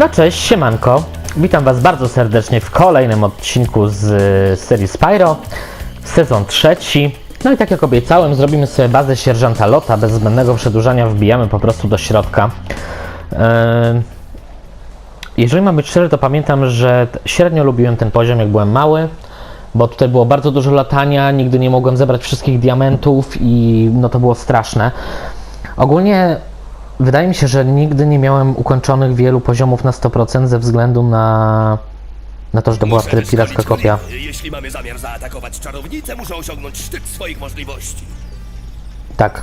No cześć, siemanko. Witam Was bardzo serdecznie w kolejnym odcinku z y, serii Spyro, sezon trzeci. No i tak jak obiecałem, zrobimy sobie bazę sierżanta Lota. Bez zbędnego przedłużania wbijamy po prostu do środka. Jeżeli mam być szczery, to pamiętam, że średnio lubiłem ten poziom, jak byłem mały, bo tutaj było bardzo dużo latania, nigdy nie mogłem zebrać wszystkich diamentów i no to było straszne. Ogólnie wydaje mi się, że nigdy nie miałem ukończonych wielu poziomów na 100% ze względu na, na to, że to była wtedy piracka kopia. Jeśli mamy zamiar zaatakować czarownicę, muszą osiągnąć szczyt swoich możliwości. Tak.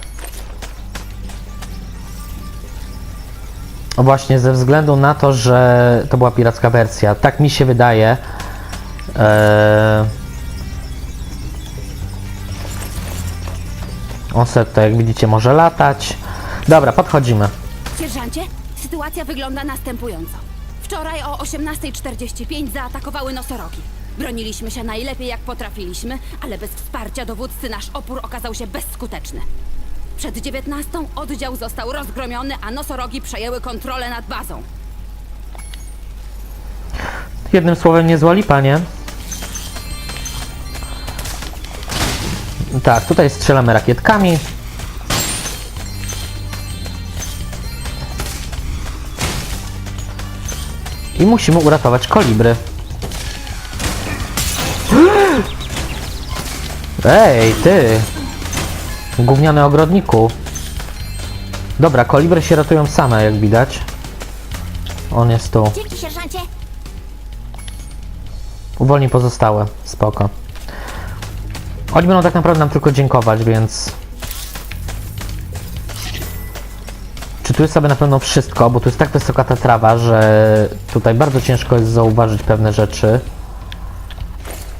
Właśnie ze względu na to, że to była piracka wersja. Tak mi się wydaje. Eee... On sobie tutaj, jak widzicie, może latać. Dobra, podchodzimy. Sierżancie, sytuacja wygląda następująco. Wczoraj o 18.45 zaatakowały nosorogi. Broniliśmy się najlepiej jak potrafiliśmy, ale bez wsparcia dowódcy nasz opór okazał się bezskuteczny. Przed 19 oddział został rozgromiony, a nosorogi przejęły kontrolę nad bazą. Jednym słowem, nie lipa, nie? Tak, tutaj strzelamy rakietkami. I musimy uratować kolibry. Ej, ty! Gówniany ogrodniku. Dobra, kolibry się ratują same, jak widać. On jest tu. Dzięki, sierżancie! Uwolnij pozostałe. Spoko. Oni będą tak naprawdę nam tylko dziękować, więc... Czytuję sobie na pewno wszystko, bo tu jest tak wysoka ta trawa, że tutaj bardzo ciężko jest zauważyć pewne rzeczy.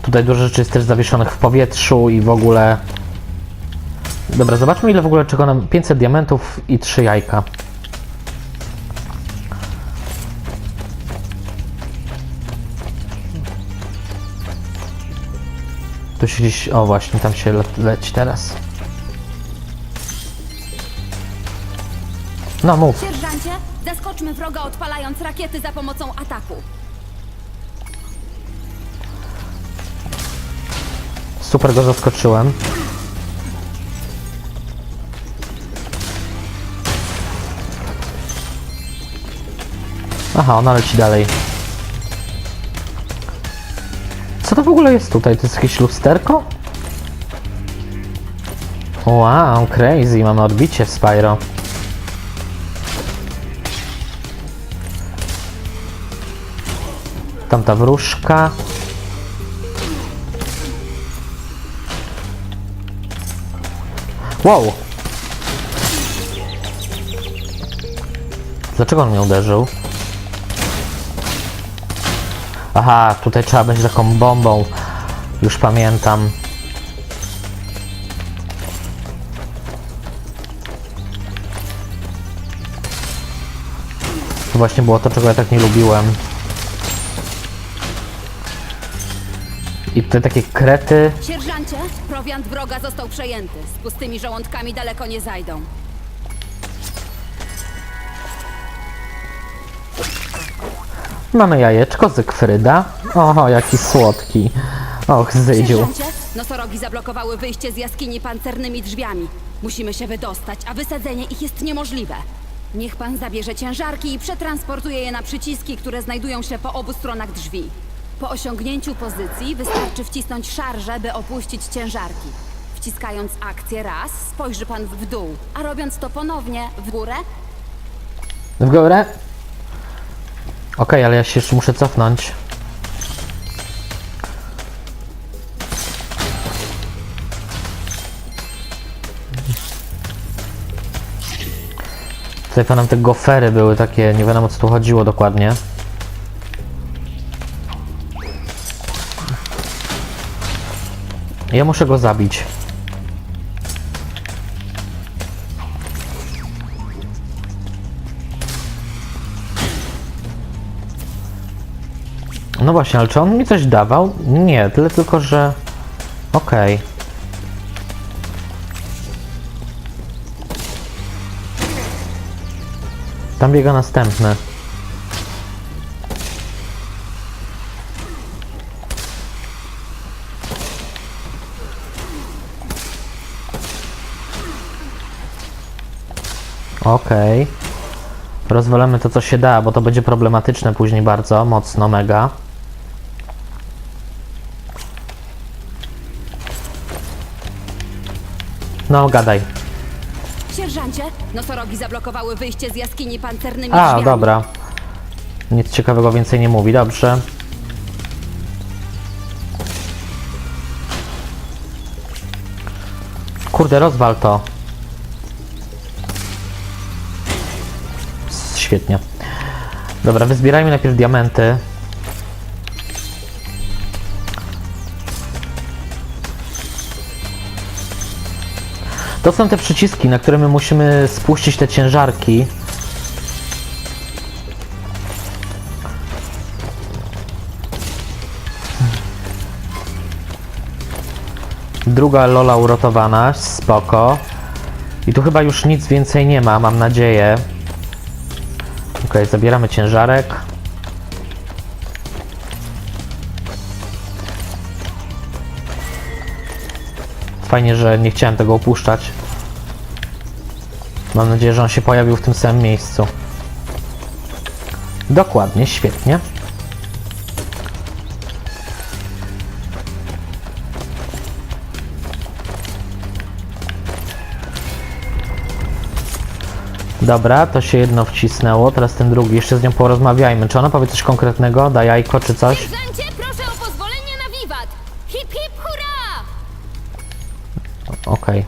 Tutaj dużo rzeczy jest też zawieszonych w powietrzu i w ogóle... Dobra, zobaczmy ile w ogóle czego nam... 500 diamentów i 3 jajka. Tu się gdzieś... O właśnie, tam się le leci teraz. No mów. Sierżancie, zaskoczmy wroga odpalając rakiety za pomocą ataku. Super go zaskoczyłem. Aha, ona leci dalej. Co to w ogóle jest tutaj? To jest jakieś lusterko? Wow, crazy, mamy odbicie w Spyro. Tamta wróżka. Wow! Dlaczego on mnie uderzył? Aha, tutaj trzeba będzie taką bombą. Już pamiętam. To właśnie było to, czego ja tak nie lubiłem. I tutaj takie krety. Sierżancie, prowiant wroga został przejęty. Z pustymi żołądkami daleko nie zajdą. Mamy jajeczko Zygfryda. Oho, jaki słodki. Och, Zydziu. Sierżancie, nosorogi zablokowały wyjście z jaskini pancernymi drzwiami. Musimy się wydostać, a wysadzenie ich jest niemożliwe. Niech pan zabierze ciężarki i przetransportuje je na przyciski, które znajdują się po obu stronach drzwi. Po osiągnięciu pozycji wystarczy wcisnąć szarżę, by opuścić ciężarki. Wciskając akcję raz, spojrzy pan w dół, a robiąc to ponownie w górę, W górę? Okej, ale ja się jeszcze muszę cofnąć. Tutaj nam te gofery były takie, nie wiadomo co tu chodziło dokładnie. Ja muszę go zabić. No właśnie, ale czy on mi coś dawał? Nie, tyle tylko, że... Okej. Tam biega następny. Okej. Rozwalamy to, co się da, bo to będzie problematyczne później bardzo, mocno, mega. No, gadaj. Sierżancie, nosorogi zablokowały wyjście z jaskini pancernymi A, drzwiami. dobra. Nic ciekawego więcej nie mówi, dobrze. Kurde, rozwal to. Świetnie. Dobra, wyzbierajmy najpierw diamenty. To są te przyciski, na które my musimy spuścić te ciężarki. Druga lola urotowana, spoko. I tu chyba już nic więcej nie ma, mam nadzieję. Zabieramy ciężarek. Fajnie, że nie chciałem tego opuszczać. Mam nadzieję, że on się pojawił w tym samym miejscu. Dokładnie, świetnie. Dobra, to się jedno wcisnęło, teraz ten drugi, jeszcze z nią porozmawiajmy. Czy ona powie coś konkretnego, da jajko czy coś? Sierżancie, proszę o pozwolenie na wiwat! Hip hip hurra! Okej.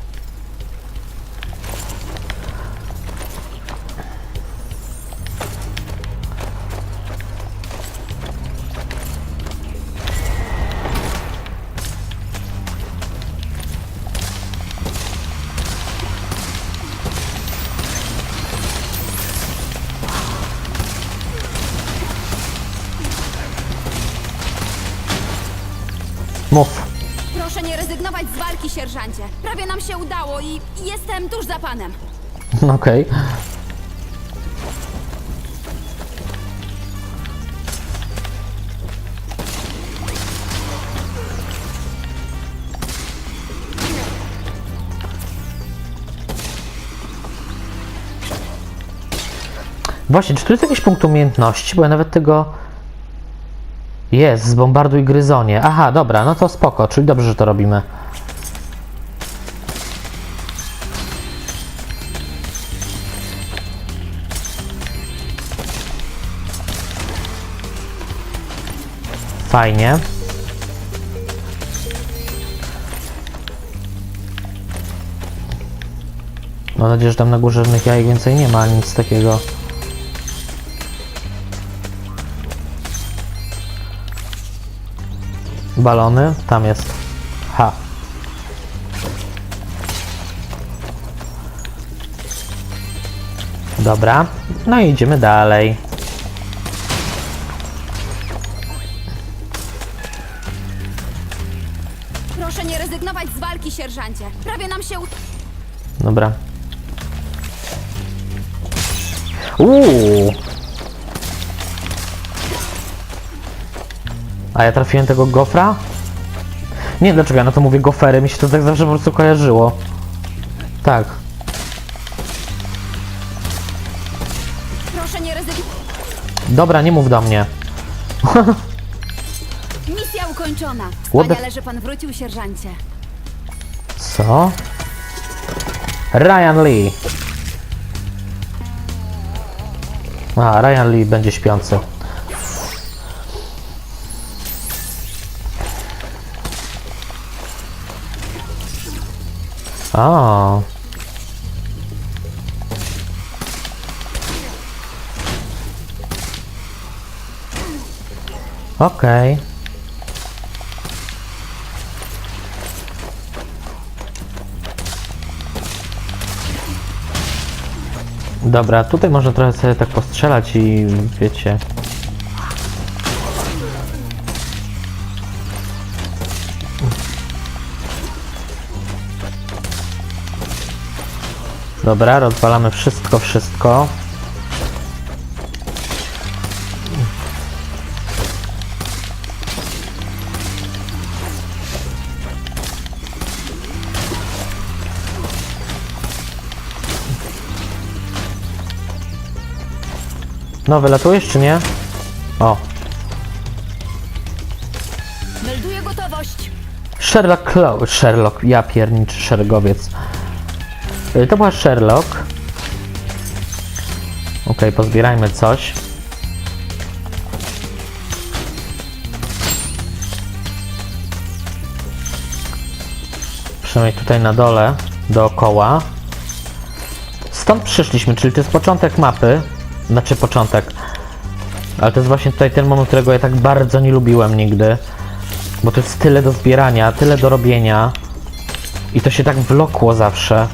Nam się udało i jestem tuż za panem. Okej. Właśnie, czy tu jest jakiś punkt umiejętności? Bo ja nawet tego... Jest, zbombarduj gryzonie. Aha, dobra, no to spoko, czyli dobrze, że to robimy. Fajnie. Mam nadzieję, że tam na górze żadnych jajek więcej nie ma, nic takiego. Balony? Tam jest. Ha. Dobra. No i idziemy dalej. Proszę nie rezygnować z walki, sierżancie. Prawie nam się. Dobra. Uuu. A ja trafiłem tego gofra? Nie wiem dlaczego ja na to mówię gofery, mi się to tak zawsze po prostu kojarzyło. Tak. Proszę nie rezygnować. Dobra, nie mów do mnie. The- Wspaniale, że pan wrócił, sierżancie. Co? Ryan Lee. A, Ryan Lee będzie śpiący. O. Okej. Dobra, tutaj można trochę sobie tak postrzelać i wiecie. Dobra, rozwalamy wszystko, wszystko. No, wylatujesz czy nie? O, Melduję gotowość. Sherlock Clo- Sherlock, ja pierniczy szeregowiec. Y, To była Sherlock. Okej, pozbierajmy coś. Przynajmniej tutaj na dole, dookoła. Stąd przyszliśmy, czyli to jest początek mapy. Znaczy początek. Ale to jest właśnie tutaj ten moment, którego ja tak bardzo nie lubiłem nigdy. Bo to jest tyle do zbierania, tyle do robienia. I to się tak wlokło zawsze.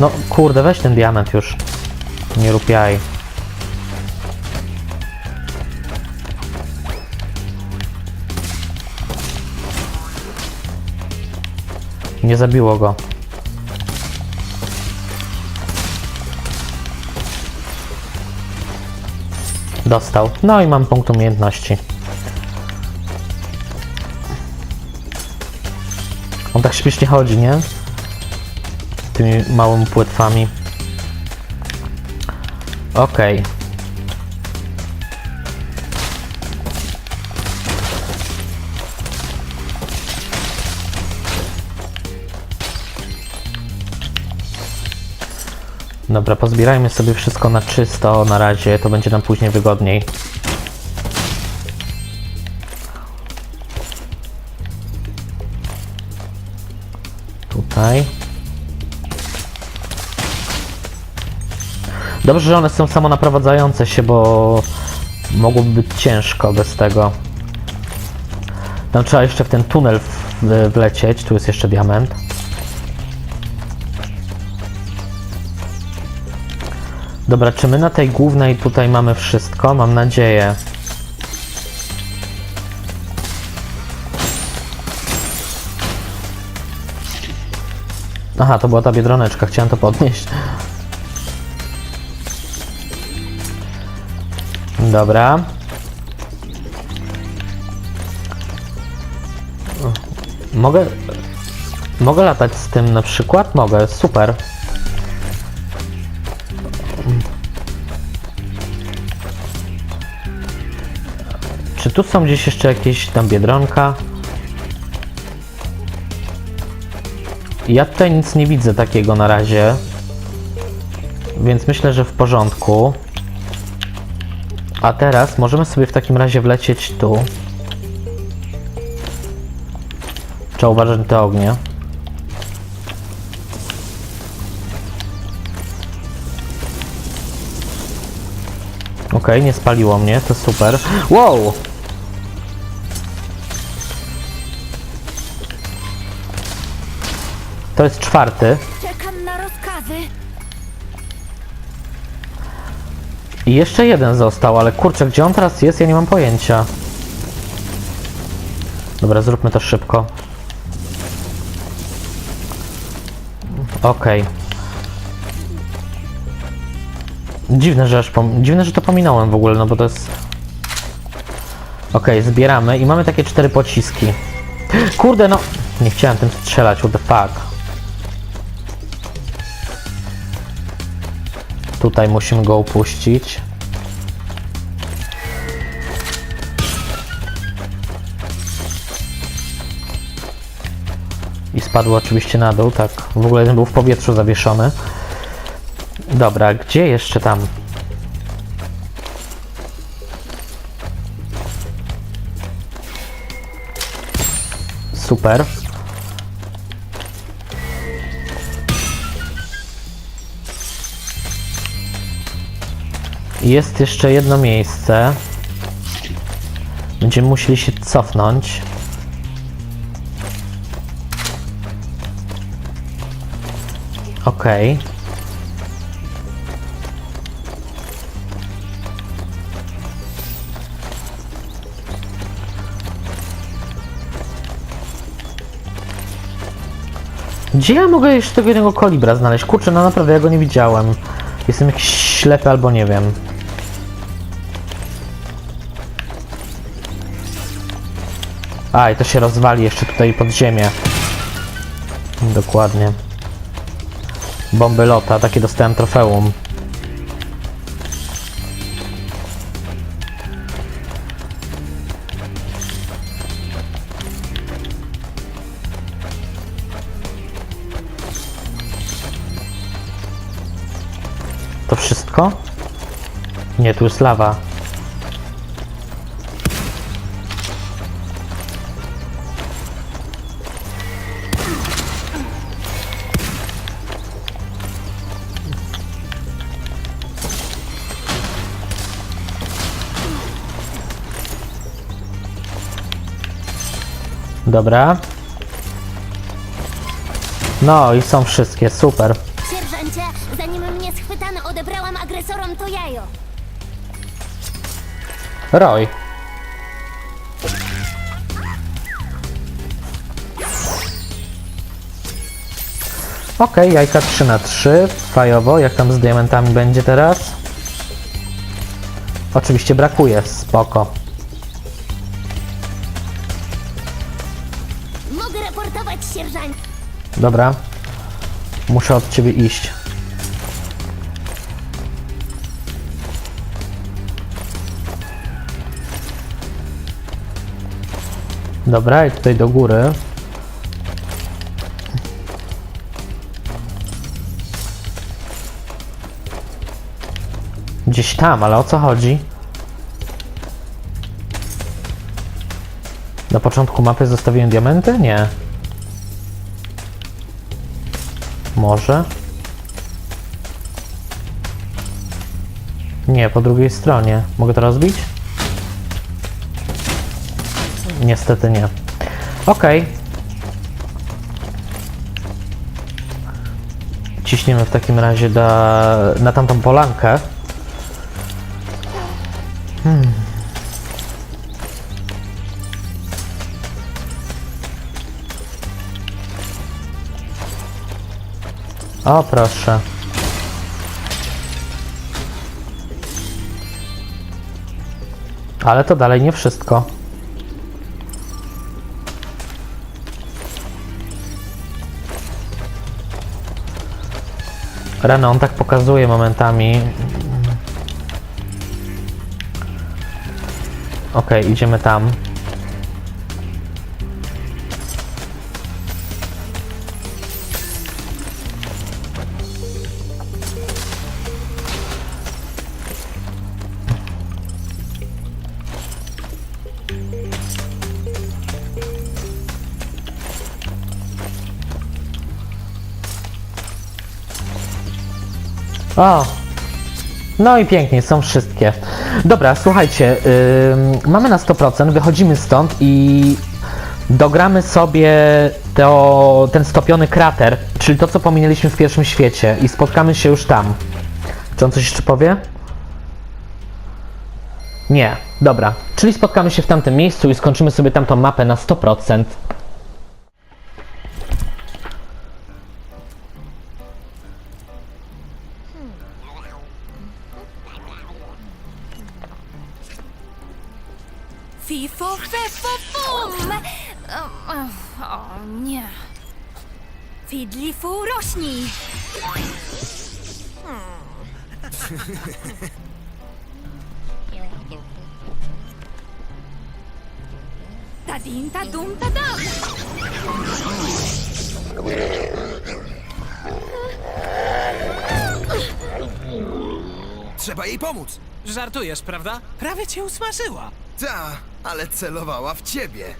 No kurde, weź ten diament już. Nie rób Nie zabiło go. Dostał. No i mam punkt umiejętności. On tak śmiesznie chodzi, nie? Tymi małymi płetwami. Okej. Dobra, pozbierajmy sobie wszystko na czysto na razie, to będzie nam później wygodniej. Tutaj. Dobrze, że one są samonaprowadzające się, bo mogłoby być ciężko bez tego. Tam trzeba jeszcze w ten tunel wlecieć, tu jest jeszcze diament. Dobra, czy my na tej głównej tutaj mamy wszystko? Mam nadzieję. Aha, to była ta biedroneczka, chciałem to podnieść. Dobra. Mogę... Mogę latać z tym na przykład? Mogę, super. Czy tu są gdzieś jeszcze jakieś tam biedronka? Ja tutaj nic nie widzę takiego na razie. Więc myślę, że w porządku. A teraz możemy sobie w takim razie wlecieć tu. Trzeba uważać na te ognie. Okej, nie spaliło mnie, to super. Wow! To jest czwarty. Czekam na rozkazy. I jeszcze jeden został, ale kurczę, gdzie on teraz jest? Ja nie mam pojęcia. Dobra, zróbmy to szybko. Okej. Dziwne, że aż pom- Dziwne, że to pominąłem w ogóle, no bo to jest... Okej, zbieramy i mamy takie cztery pociski. Kurde, no... Nie chciałem tym strzelać, what the fuck. Tutaj musimy go upuścić. I spadł oczywiście na dół, tak. W ogóle jeden był w powietrzu zawieszony. Dobra, gdzie jeszcze tam? Super. Jest jeszcze jedno miejsce. Będziemy musieli się cofnąć. Okej. Gdzie ja mogę jeszcze tego jednego kolibra znaleźć? Kurczę, no naprawdę ja go nie widziałem. Jestem jakiś ślepy albo nie wiem. A, i to się rozwali jeszcze tutaj pod ziemię. Dokładnie. Bomby lota, takie dostałem trofeum. To wszystko? Nie, tu jest lawa. Dobra. No i są wszystkie, super. Sierżancie, zanim mnie schwytano, odebrałam agresorom to jajo. Roy. Okej, jajka 3 na 3 fajowo. Jak tam z diamentami będzie teraz? Oczywiście brakuje, spoko. Mogę raportować, sierżancie. Dobra. Muszę od ciebie iść. Dobra, i tutaj do góry. Gdzieś tam, ale o co chodzi? Na początku mapy zostawiłem diamenty? Nie. Może? Nie, po drugiej stronie. Mogę to rozbić? Niestety nie. Okej. Ciśniemy w takim razie na tamtą polankę. O, proszę. Ale to dalej nie wszystko. Rano on tak pokazuje momentami. Okej, idziemy tam. O! No i pięknie, są wszystkie. Dobra, słuchajcie, ym, mamy na 100%, wychodzimy stąd i dogramy sobie to, ten stopiony krater, czyli to, co pominęliśmy w pierwszym świecie i spotkamy się już tam. Czy on coś jeszcze powie? Nie, dobra. Czyli spotkamy się w tamtym miejscu i skończymy sobie tamtą mapę na 100%. Nie. Fidlifu, rośnij! Tadin, tadum, tadam! Trzeba jej pomóc. Żartujesz, prawda? Prawie cię usmażyła. Ta, ale celowała w ciebie.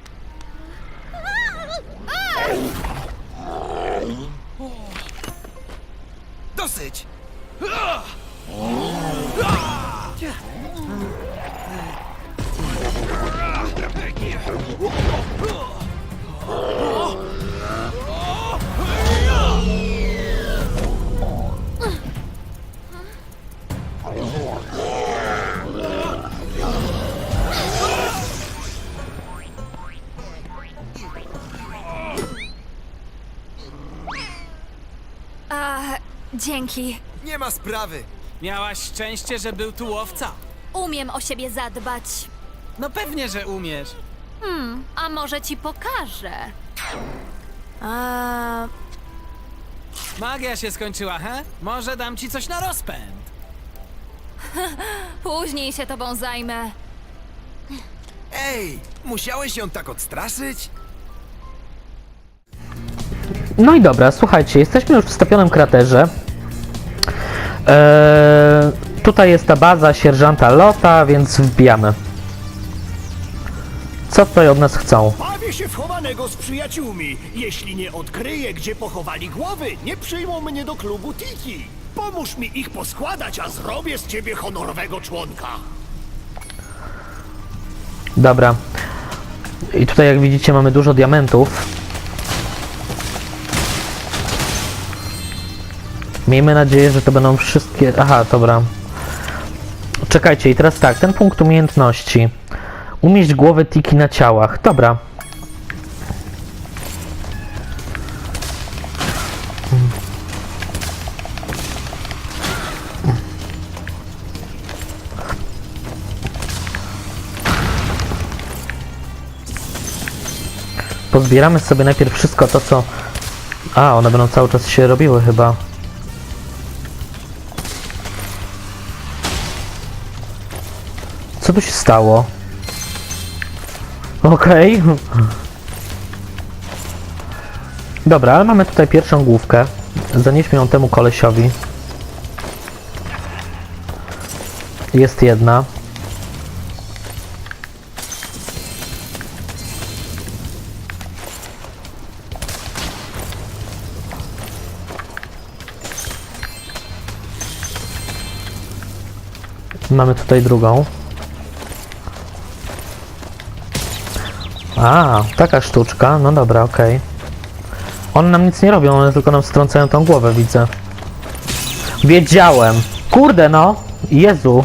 Dosyć! A, dzięki. Nie ma sprawy. Miałaś szczęście, że był tu łowca. Umiem o siebie zadbać. No pewnie, że umiesz. A może ci pokażę? A, Magia się skończyła, he? Może dam ci coś na rozpęd. później się tobą zajmę. Ej, musiałeś ją tak odstraszyć? No i dobra, słuchajcie, jesteśmy już w stopionym kraterze. Eee, tutaj jest ta baza sierżanta Lota, więc wbijamy. Co tutaj od nas chcą? Bawię się w chowanego z przyjaciółmi. Jeśli nie odkryję, gdzie pochowali głowy, nie przyjmą mnie do klubu Tiki. Pomóż mi ich poskładać, a zrobię z ciebie honorowego członka. Dobra. I tutaj jak widzicie mamy dużo diamentów. Miejmy nadzieję, że to będą wszystkie... Aha, dobra. Czekajcie, i teraz tak, ten punkt umiejętności. Umieść głowę tiki na ciałach. Dobra. Pozbieramy sobie najpierw wszystko to, co... A, one będą cały czas się robiły chyba. Co tu się stało? Okej. Dobra, ale mamy tutaj pierwszą główkę. Zanieśmy ją temu kolesiowi. Jest jedna. Mamy tutaj drugą. A, taka sztuczka. No dobra, okej. One nam nic nie robią, one tylko nam strącają tą głowę, widzę. Wiedziałem. Kurde no! Jezu.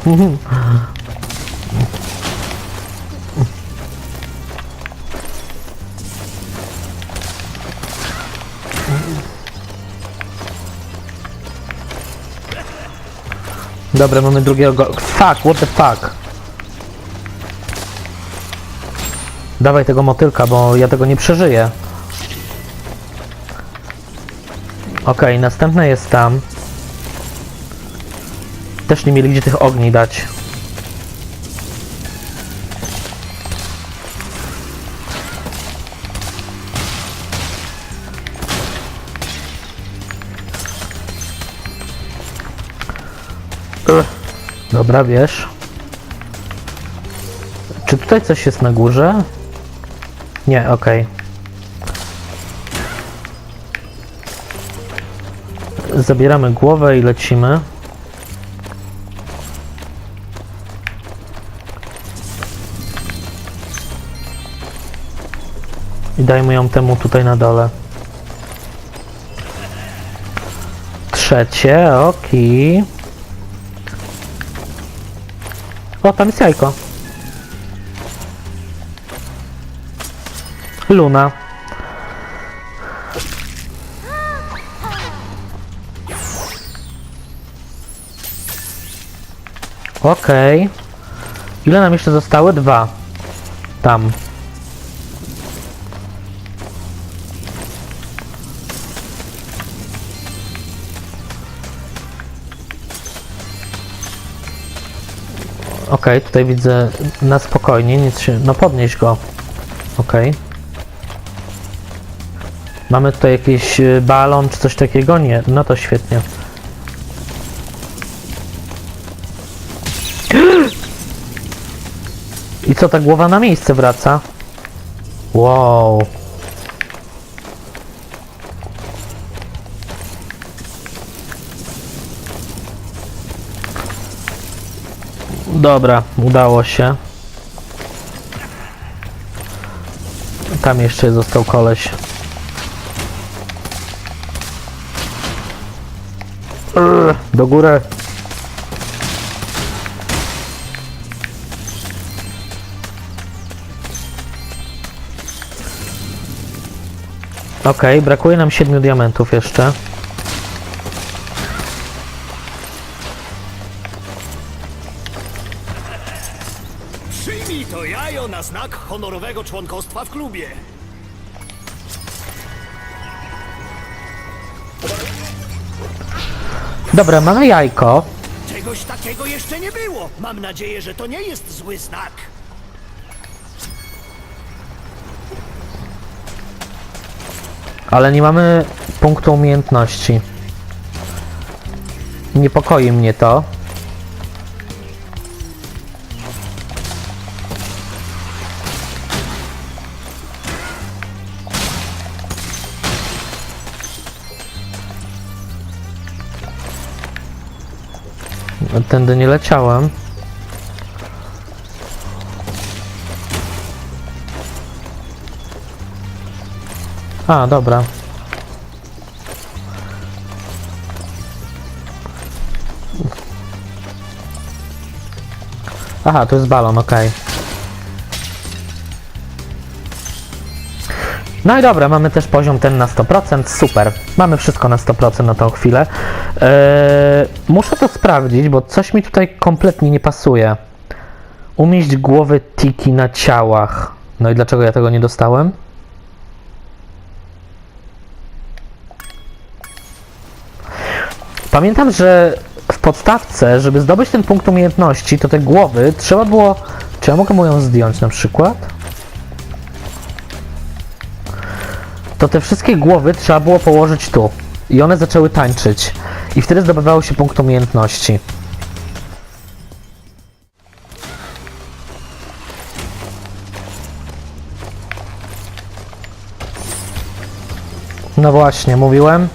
Dobra, mamy drugiego go... Fuck, what the fuck? Dawaj tego motylka, bo ja tego nie przeżyję. Okej, następne jest tam. Też nie mieli gdzie tych ogni dać. Dobra, wiesz. Czy tutaj coś jest na górze? Nie, okej. Zabieramy głowę i lecimy. I dajmy ją temu tutaj na dole. Trzecie, oki. O, tam jest jajko. Luna. Okej. Ile nam jeszcze zostały? Dwa. Tam. Okej, tutaj widzę na spokojnie, nic się... No podnieś go. Okej. Mamy tutaj jakiś y, balon czy coś takiego? Nie, no to świetnie. I co, ta głowa na miejsce wraca? Wow. Dobra, udało się. Tam jeszcze został koleś. Do góry. Okej, brakuje nam 7 diamentów jeszcze. Przyjmij to jajo na znak honorowego członkostwa w klubie. Dobra, mamy jajko. Czegoś takiego jeszcze nie było. Mam nadzieję, że to nie jest zły znak. Ale nie mamy punktu umiejętności. Niepokoi mnie to. Tędy nie leciałem. A, dobra. Aha, to jest balon, okej. No i dobra, mamy też poziom ten na 100%, super. Mamy wszystko na 100% na tą chwilę. Eee, muszę to sprawdzić, bo coś mi tutaj kompletnie nie pasuje. Umieść głowy tiki na ciałach. No i dlaczego ja tego nie dostałem? Pamiętam, że w podstawce, żeby zdobyć ten punkt umiejętności, to te głowy trzeba było. Czy ja mogę ją zdjąć na przykład? To te wszystkie głowy trzeba było położyć tu. I one zaczęły tańczyć. I wtedy zdobywało się punkt umiejętności. No właśnie, mówiłem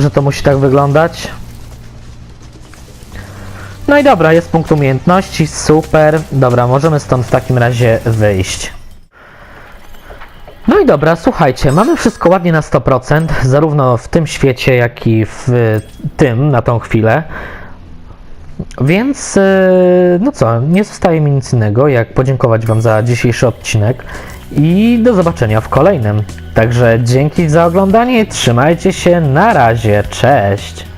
że to musi tak wyglądać. No i dobra, jest punkt umiejętności, super. Dobra, możemy stąd w takim razie wyjść. No i dobra, słuchajcie, mamy wszystko ładnie na 100%, zarówno w tym świecie, jak i w tym na tą chwilę. Więc, yy, no co, nie zostaje mi nic innego, jak podziękować Wam za dzisiejszy odcinek i do zobaczenia w kolejnym. Także dzięki za oglądanie, trzymajcie się, na razie, cześć!